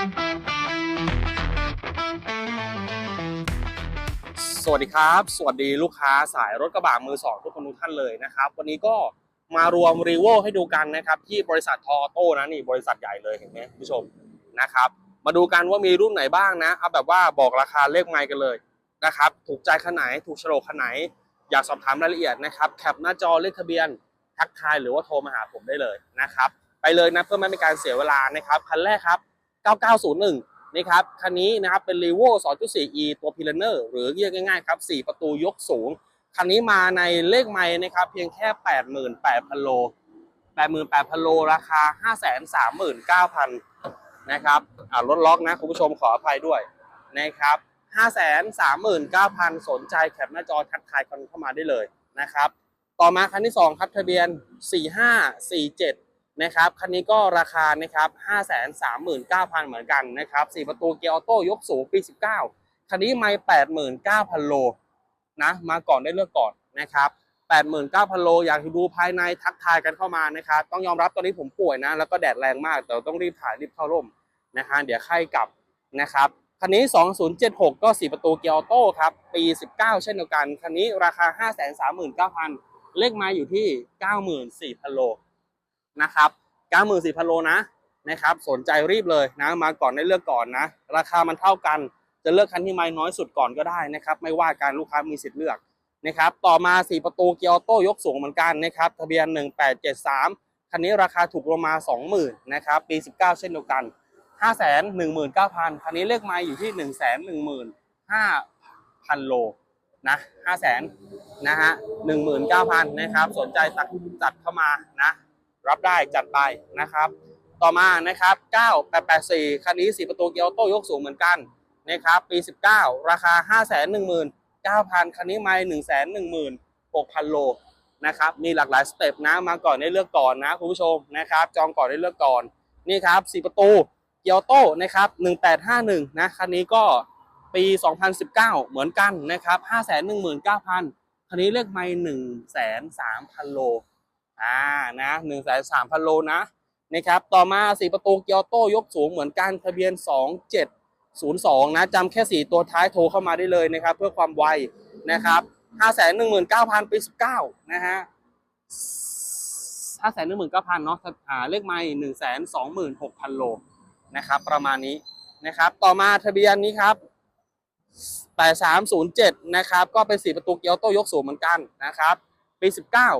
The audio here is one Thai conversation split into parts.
สวัสดีครับ สวัสดีลูกค้าสายรถกระบะมือสองทุกคนทุกท่านเลยนะครับ วันนี้ก็มารวมรีโวให้ดูกันนะครับ ที่บริษัททอโต้นะนี่บริษัทใหญ่เลยเห็นไหมคุณผู้ชมนะครับ มาดูกันว่ามีรุ่นไหนบ้างนะเอาแบบว่าบอกราคาเลขไมค์กันเลยนะครับ ถูกใจคันไหนถูกโฉลกคันไหน อยากสอบถามรายละเอียดนะครับแคปหน้าจอเลขทะเบียนทักทายหรือว่าโทรมาหาผมได้เลยนะครับ ไปเลยนะเพื่อไม่เป็นการเสียเวลานะครับคันแรกครับ 9901นะครับคันนี้นะครับเป็น r e v o 2.4e ตัว p i l a n e r หรือเรียกง่ายๆครับ 4 ประตูยกสูง คันนี้มาในเลขไม้นะครับเพียงแค่ 88,000 โล 88,000 โล ราคา 539,000นะครับอ่ารถล็อกนะคุณผู้ชมขออภัยด้วยนะครับ539,000 สนใจแคปหน้าจอทักทายกันเข้ามาได้เลยนะครับ ต่อมาคันที่ 2 ครับทะเบียน 4547 นะครับคันนี้ก็ราคานะครับ539,000เหมือนกันนะครับ4ประตูเกียร์ออโต้ยกสูงปี19คันนี้ไม่89,000โลนะมาก่อนได้เลือกก่อนนะครับ89,000โลอยากดูภายในทักทายกันเข้ามานะครับต้องยอมรับตอนนี้ผมป่วยนะแล้วก็แดดแรงมากแต่ต้องรีบถ่ายรีบเข้าร่มนะฮะเดี๋ยวไข้กลับนะครับคันนี้ 2076 ก็ 4 ประตูเกียร์ออโต้ครับ ปี 19 เช่นเดียวกัน คันนี้ราคา 539,000 เลขไมาอยู่ที่ 94,000 โล นะครับ94,000โลนะนะครับ สนใจรีบเลยนะ มาก่อนได้เลือกก่อนนะ ราคามันเท่ากัน จะเลือกคันที่ไม้น้อยสุดก่อนก็ได้นะครับ ไม่ว่าการลูกค้ามีสิทธิ์เลือกนะครับ ต่อมา 4 ประตูเกียร์ออโต้ยกสูงเหมือนกันนะครับ ทะเบียน 1873 คันนี้ราคาถูกลงมา 20,000นะครับ ปี 19 เช่นเดียวกัน 519,000 คันนี้เลขไม้อยู่ที่ 115,000 โลนะ500,000นะฮะ19,000นะครับ สนใจตัดจัดเข้ามานะ รับได้จัดไปนะครับ ต่อมานะครับ 9884 คันนี้ 4 ประตูเกียร์ออโต้ยกสูงเหมือนกันนะครับปี 19 ราคา 519,000 คันนี้ไม่116,000 โลนะครับมีหลากหลายสเต็ปนะมาก่อนได้เลือกก่อนนะคุณผู้ชมนะครับ จองก่อนได้เลือกก่อนนี่ครับ 4 ประตูเกียร์ออโต้นะครับ 1851 นะคันนี้ก็ปี 2019 เหมือนกันนะครับ 519,000 คันนี้เลขไม่1 3 0 0 0 โล อ่านะหนึ่งแสนสามพันโลนะนะครับต่อมาสี่ประตูเกียร์โต้ยกสูงเหมือนกันทะเบียนสองเจ็ดศูนย์สองนะจำแค่สี่ตัวท้ายโทรเข้ามาได้เลยนะครับ เพื่อความไวนะครับห้าแสนหนึ่งหมื่นเก้าพันปีสิบเก้านะฮะห้าแสนหนึ่งหมื่นเก้าพันเนาะอ่าเลขไม่หนึ่งแสนสองหมื่นหกพันโลนะครับ ประมาณนี้นะครับต่อมาทะเบียนนี้ครับแปดสามศูนย์เจ็ดนะครับก็เป็นสี่ประตูเกียร์โต้ยกสูงเหมือนกันนะครับปีสิบเก้า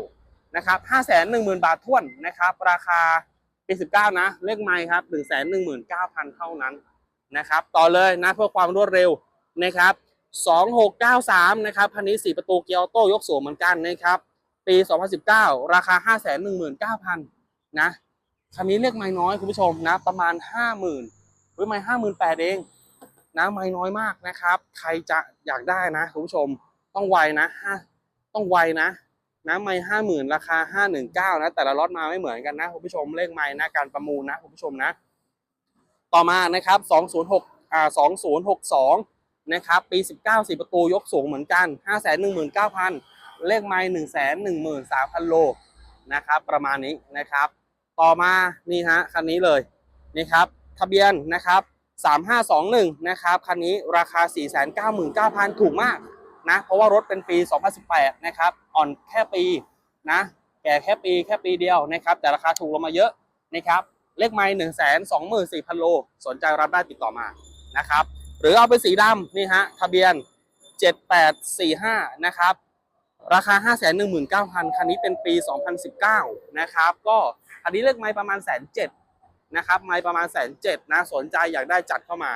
นะครับ5 1 0 0 0 0บาทท้วนนะครับ ราคาปี19นะ เลขไม้ครับ1 1 9 0 0 0เก้าพันเท่านั้นนะครับ ต่อเลยนะเพื่อความรวดเร็วนะครับ2693นะครับคันนี้4ประตูเกียร์ออโต้ยกสูงเหมือนกันนะครับ ปี2019ราคา519,000นะคันนี้เลขไม้น้อยคุณผู้ชมนะ ประมาณ50,000หรือไม้58,000เองนะไม้น้อยมากนะครับ ใครจะอยากได้นะคุณผู้ชมต้องไวนะต้องไวนะ นะไม้ห้าหมื่นราคาห้าหนึ่งเก้านะแต่ละล็อตมาไม่เหมือนกันนะคุณผู้ชมเลขไม้นะการประมูลนะคุณผู้ชมนะ ต่อมานะครับสองศูนย์หกอ่าสองศูนย์หกสองนะครับปีสิบเก้าสี่ประตูยกสูงเหมือนกันห้าแสนหนึ่งหมื่นเก้าพันเลขไม้หนึ่งแสนหนึ่งหมื่นสามพันโลนะครับประมาณนี้นะครับ ต่อมานี่ฮะคันนี้เลยนี่ครับทะเบียนนะครับสามห้าสองหนึ่งนะครับ คันนี้ราคาสี่แสนเก้าหมื่นเก้าพันถูกมาก นะ เพราะว่ารถเป็นปี 2018 นะครับ อ่อนแค่ปีนะ แก่แค่ปีแค่ปีเดียวนะครับ แต่ราคาถูกลงมาเยอะนะครับ เลขไม้หนึ่งแสนสองหมื่นสี่พันโล สนใจรับได้ติดต่อมานะครับ หรือเอาเป็นสีดำนี่ฮะ ทะเบียน 7845 นะครับ ราคา 5 1 9 0 0 0 คันนี้เป็นปี 2019 นะครับ ก็คันนี้เลขไม้ประมาณแสนเจ็ดนะครับ ไม้ประมาณแสนเจ็ดนะ สนใจอยากได้จัดเข้ามา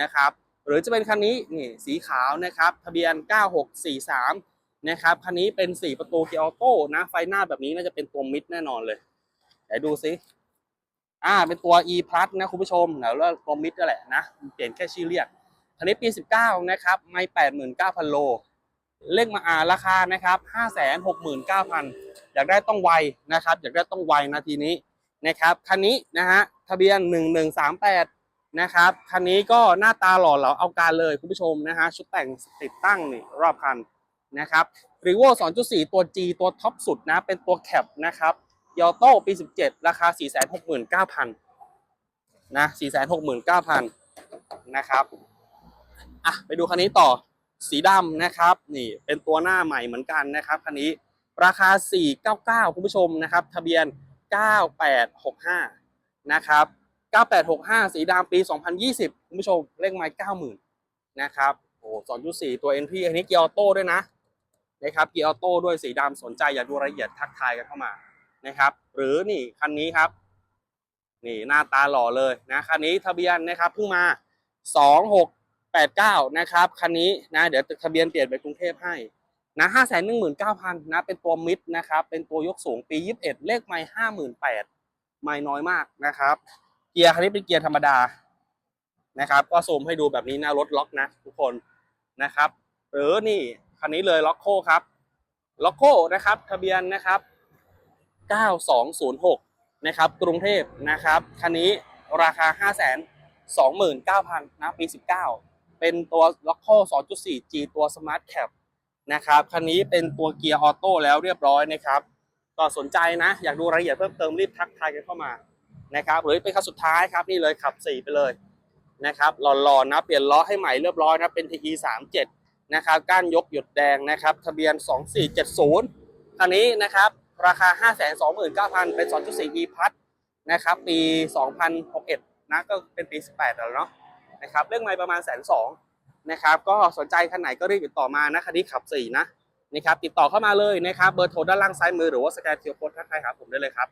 นะครับ หรือจะเป็นคันนี้นี่สีขาวนะครับทะเบียน 9643 นะครับคันนี้เป็น 4 ประตูเกียร์ออโต้นะไฟหน้าแบบนี้น่าจะเป็นตัวมิดแน่นอนเลยไหนดูซิอ่าเป็นตัว e plus นะคุณผู้ชมเดี๋ยวตัวมิดก็แหละนะเปลี่ยนแค่ชื่อเรียกคันนี้ปี 19 นะครับไม่89,000 โลเลขมาอ่าราคานะครับ 569,000 อยากได้ต้องไวนะครับ อยากได้ต้องไวนาทีนี้นะครับ คันนี้นะฮะ ทะเบียน 1138 นะครับคันนี้ก็หน้าตาหล่อเหลาเอาการเลยคุณผู้ชมนะฮะชุดแต่งติดตั้งนี่รอบคันนะครับรีโว2.4 ตัว G ตัวท็อปสุดนะ เป็นตัวแคปนะครับยอโต้ปี 17 ราคา 469,000นะสี่แสนหกหมื่นเก้าพันนะครับอะไปดูคันนี้ต่อสีดำนะครับ นี่เป็นตัวหน้าใหม่เหมือนกันนะครับคันนี้ราคา 499 คุณผู้ชมนะครับ ทะเบียน 9865 นะครับ 9865 สีดำปี 2020 คุณผู้ชม เลขไม้90,000 นะครับ โอ้2.4ตัว NP อันนี้เกียร์ออโต้ด้วยนะ นะครับ เกียร์ออโต้ด้วยสีดำสนใจอยากดูรายละเอียดทักทายกันเข้ามา นะครับ หรือนี่คันนี้ครับ นี่หน้าตาหล่อเลยนะ คันนี้ทะเบียนนะครับเพิ่งมา 2689 นะครับ คันนี้นะ เดี๋ยวทะเบียนเปลี่ยนไปกรุงเทพให้นะ519,000นะ เป็นตัวมิดนะครับ เป็นตัวยกสูงปี 21 เลขไม้58,000ไม่น้อยมากนะครับ เกียร์คันนี้เป็นเกียร์ธรรมดานะครับ ก็ซูมให้ดูแบบนี้นะรถล็อกนะทุกคนนะครับ หรือนี่คันนี้เลยล็อกโคครับล็อกโคนะครับ ทะเบียนนะครับ 9206 นะครับ กรุงเทพนะครับคันนี้ราคา 5 2 9 0 0 0นะปี 19 เป็นตัวล็อกโค 2.4G ตัว Smart Cap นะครับคันนี้เป็นตัวเกียร์ออโต้แล้วเรียบร้อยนะครับ ก็สนใจนะ อยากดูรายละเอียดเพิ่มเติมรีบทักทายกันเข้ามา นะครับหรือเป็นคันสุดท้ายครับนี่เลยขับ 4 ไปเลยนะครับหล่อๆนะเปลี่ยนล้อให้ใหม่เรียบร้อยนะเป็น TE 37นะครับก้านยกหยุดแดงนะครับทะเบียน 2470คันนี้นะครับราคา 529,000 เป็น 2.4 e พัทนะครับปี 2061นะก็เป็นปี 18 แล้วเนาะนะครับเรื่องไม่ประมาณแสนสองนะครับก็สนใจคันไหนก็รีบติดต่อมานะคันนี้ขับ 4 นะนะครับติดต่อเข้ามาเลยนะครับเบอร์โทรด้านล่างซ้ายมือหรือว่าสแกนเคียโค้ดทักทายครับผมได้เลยครับ